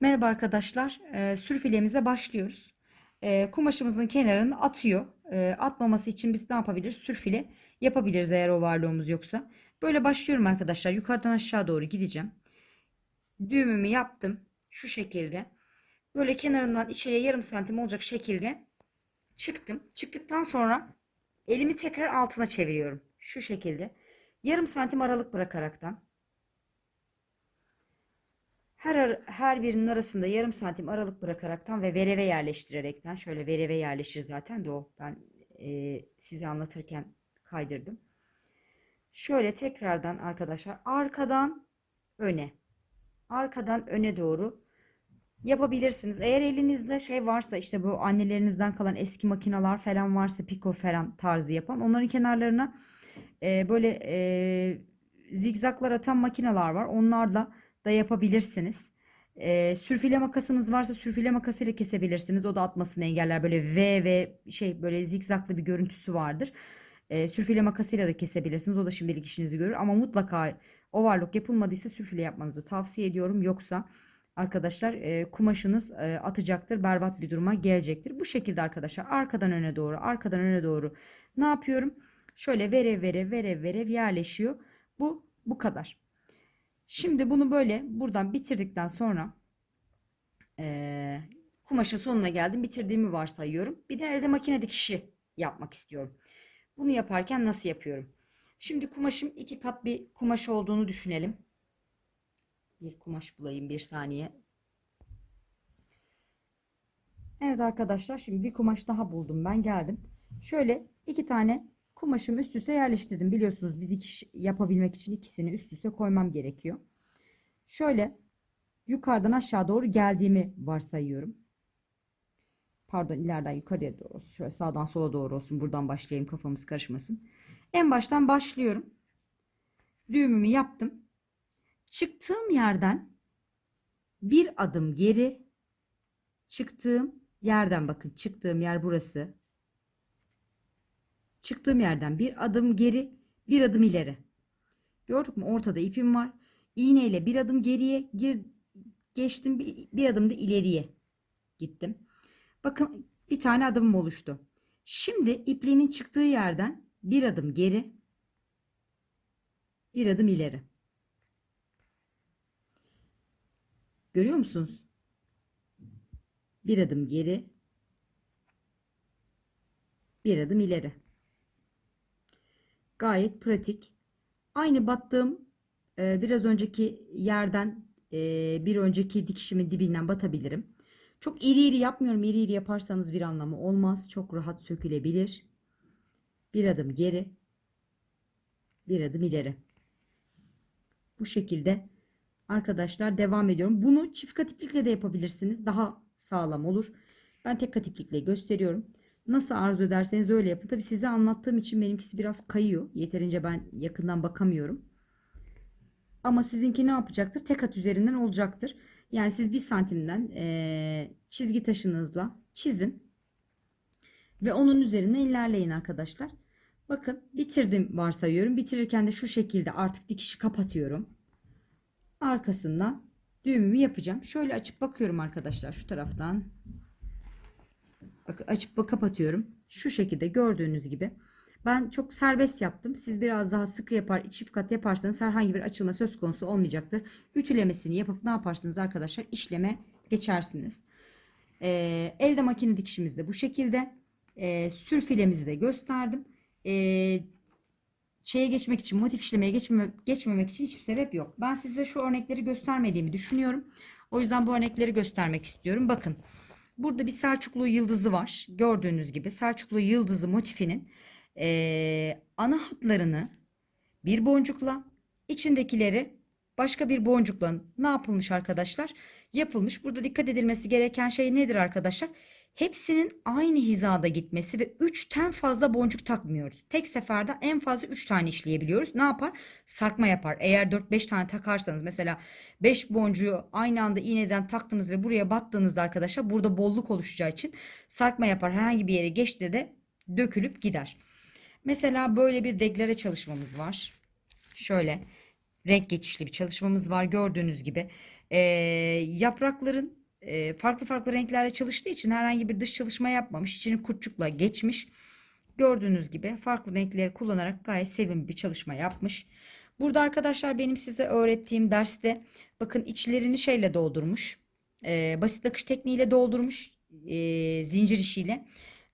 Merhaba arkadaşlar. Ee, sürfilemize başlıyoruz. Ee, kumaşımızın kenarını atıyor. Ee, atmaması için biz ne yapabiliriz? Sürfile yapabiliriz eğer o varlığımız yoksa. Böyle başlıyorum arkadaşlar. Yukarıdan aşağı doğru gideceğim. Düğümümü yaptım. Şu şekilde. Böyle kenarından içeriye yarım santim olacak şekilde çıktım. Çıktıktan sonra elimi tekrar altına çeviriyorum. Şu şekilde. Yarım santim aralık bırakaraktan. Her, her birinin arasında yarım santim aralık bırakaraktan ve vereve yerleştirerekten şöyle vereve yerleşir zaten de o ben e, size anlatırken kaydırdım. Şöyle tekrardan arkadaşlar arkadan öne arkadan öne doğru yapabilirsiniz. Eğer elinizde şey varsa işte bu annelerinizden kalan eski makineler falan varsa piko falan tarzı yapan onların kenarlarına e, böyle e, zigzaklar atan makineler var. Onlarla da yapabilirsiniz. E, sürfile makasınız varsa sürfile makasıyla kesebilirsiniz. O da atmasını engeller. Böyle V ve şey böyle zigzaklı bir görüntüsü vardır. E, sürfile makasıyla da kesebilirsiniz. O da şimdilik işinizi görür. Ama mutlaka overlock yapılmadıysa sürfile yapmanızı tavsiye ediyorum. Yoksa arkadaşlar e, kumaşınız e, atacaktır. Berbat bir duruma gelecektir. Bu şekilde arkadaşlar arkadan öne doğru arkadan öne doğru ne yapıyorum? Şöyle verev verev verev verev yerleşiyor. Bu bu kadar. Şimdi bunu böyle buradan bitirdikten sonra eee, kumaşın sonuna geldim. Bitirdiğimi varsayıyorum. Bir de elde makine dikişi yapmak istiyorum. Bunu yaparken nasıl yapıyorum? Şimdi kumaşım iki kat bir kumaş olduğunu düşünelim. Bir kumaş bulayım bir saniye. Evet arkadaşlar şimdi bir kumaş daha buldum ben geldim. Şöyle iki tane kumaşımı üst üste yerleştirdim. Biliyorsunuz bir dikiş yapabilmek için ikisini üst üste koymam gerekiyor. Şöyle yukarıdan aşağı doğru geldiğimi varsayıyorum. Pardon ileriden yukarıya doğru olsun. Şöyle sağdan sola doğru olsun. Buradan başlayayım kafamız karışmasın. En baştan başlıyorum. Düğümümü yaptım. Çıktığım yerden bir adım geri çıktığım yerden bakın çıktığım yer burası. Çıktığım yerden bir adım geri, bir adım ileri. Gördük mü? Ortada ipim var. İğneyle bir adım geriye gir, geçtim. Bir, bir adım da ileriye gittim. Bakın bir tane adımım oluştu. Şimdi ipliğimin çıktığı yerden bir adım geri, bir adım ileri. Görüyor musunuz? Bir adım geri, bir adım ileri. Gayet pratik. Aynı battığım e, biraz önceki yerden e, bir önceki dikişimin dibinden batabilirim. Çok iri iri yapmıyorum. İri iri yaparsanız bir anlamı olmaz. Çok rahat sökülebilir. Bir adım geri, bir adım ileri. Bu şekilde arkadaşlar devam ediyorum. Bunu çift kat iplikle de yapabilirsiniz. Daha sağlam olur. Ben tek kat iplikle gösteriyorum. Nasıl arzu ederseniz öyle yapın. Tabi size anlattığım için benimkisi biraz kayıyor. Yeterince ben yakından bakamıyorum. Ama sizinki ne yapacaktır? Tek at üzerinden olacaktır. Yani siz bir santimden eee, çizgi taşınızla çizin. Ve onun üzerine ilerleyin arkadaşlar. Bakın bitirdim varsayıyorum. Bitirirken de şu şekilde artık dikişi kapatıyorum. Arkasından düğümümü yapacağım. Şöyle açıp bakıyorum arkadaşlar şu taraftan. Açıp kapatıyorum. Şu şekilde gördüğünüz gibi. Ben çok serbest yaptım. Siz biraz daha sıkı yapar, çift kat yaparsanız herhangi bir açılma söz konusu olmayacaktır. Ütülemesini yapıp ne yaparsınız arkadaşlar? İşleme geçersiniz. Ee, elde makine dikişimiz de bu şekilde. Ee, sürfilemizi de gösterdim. Ee, şeye geçmek için, motif işlemeye geçme, geçmemek için hiçbir sebep yok. Ben size şu örnekleri göstermediğimi düşünüyorum. O yüzden bu örnekleri göstermek istiyorum. Bakın. Burada bir Selçuklu yıldızı var. Gördüğünüz gibi Selçuklu yıldızı motifinin eee, ana hatlarını bir boncukla içindekileri başka bir boncukla ne yapılmış arkadaşlar? Yapılmış. Burada dikkat edilmesi gereken şey nedir arkadaşlar? Hepsinin aynı hizada gitmesi ve 3'ten fazla boncuk takmıyoruz. Tek seferde en fazla 3 tane işleyebiliyoruz. Ne yapar? Sarkma yapar. Eğer 4-5 tane takarsanız mesela 5 boncuğu aynı anda iğneden taktınız ve buraya battığınızda arkadaşlar burada bolluk oluşacağı için sarkma yapar. Herhangi bir yere geçti de dökülüp gider. Mesela böyle bir deklare çalışmamız var. Şöyle renk geçişli bir çalışmamız var gördüğünüz gibi. Ee, yaprakların e, farklı farklı renklerle çalıştığı için herhangi bir dış çalışma yapmamış. İçini kurtçukla geçmiş. Gördüğünüz gibi farklı renkleri kullanarak gayet sevimli bir çalışma yapmış. Burada arkadaşlar benim size öğrettiğim derste bakın içlerini şeyle doldurmuş. Ee, basit akış tekniğiyle doldurmuş. ee, zincir işiyle.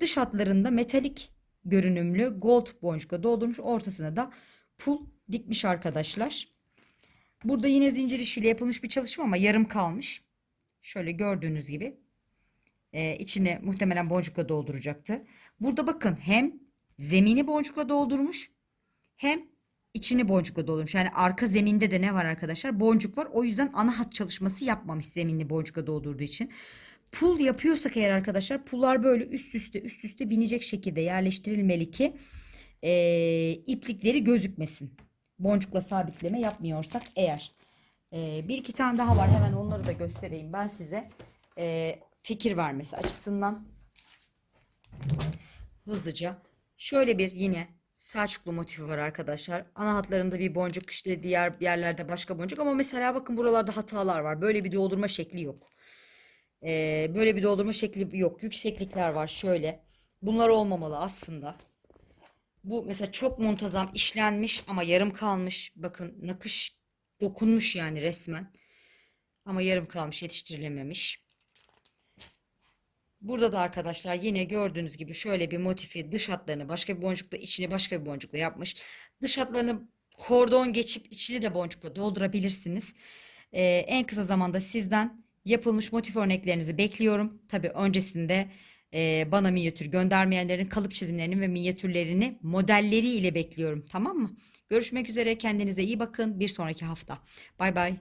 Dış hatlarında metalik görünümlü gold boncukla doldurmuş. Ortasına da pul dikmiş arkadaşlar. Burada yine zincir işiyle yapılmış bir çalışma ama yarım kalmış. Şöyle gördüğünüz gibi e, içine muhtemelen boncukla dolduracaktı. Burada bakın hem zemini boncukla doldurmuş hem içini boncukla doldurmuş. Yani arka zeminde de ne var arkadaşlar? Boncuk var. O yüzden ana hat çalışması yapmamış zeminini boncukla doldurduğu için. Pul yapıyorsak eğer arkadaşlar pullar böyle üst üste üst üste binecek şekilde yerleştirilmeli ki e, iplikleri gözükmesin. Boncukla sabitleme yapmıyorsak eğer. E, bir iki tane daha var hemen onları da göstereyim ben size. E, fikir vermesi açısından hızlıca. Şöyle bir yine Selçuklu motifi var arkadaşlar. Ana hatlarında bir boncuk işte diğer yerlerde başka boncuk ama mesela bakın buralarda hatalar var. Böyle bir doldurma şekli yok. Ee, böyle bir doldurma şekli yok. Yükseklikler var şöyle. Bunlar olmamalı aslında. Bu mesela çok muntazam işlenmiş ama yarım kalmış. Bakın nakış dokunmuş yani resmen. Ama yarım kalmış, yetiştirilememiş. Burada da arkadaşlar yine gördüğünüz gibi şöyle bir motifi dış hatlarını başka bir boncukla içini başka bir boncukla yapmış. Dış hatlarını kordon geçip içini de boncukla doldurabilirsiniz. Ee, en kısa zamanda sizden yapılmış motif örneklerinizi bekliyorum. Tabii öncesinde e, bana minyatür göndermeyenlerin kalıp çizimlerini ve minyatürlerini modelleri ile bekliyorum. Tamam mı? Görüşmek üzere. Kendinize iyi bakın. Bir sonraki hafta. Bay bay.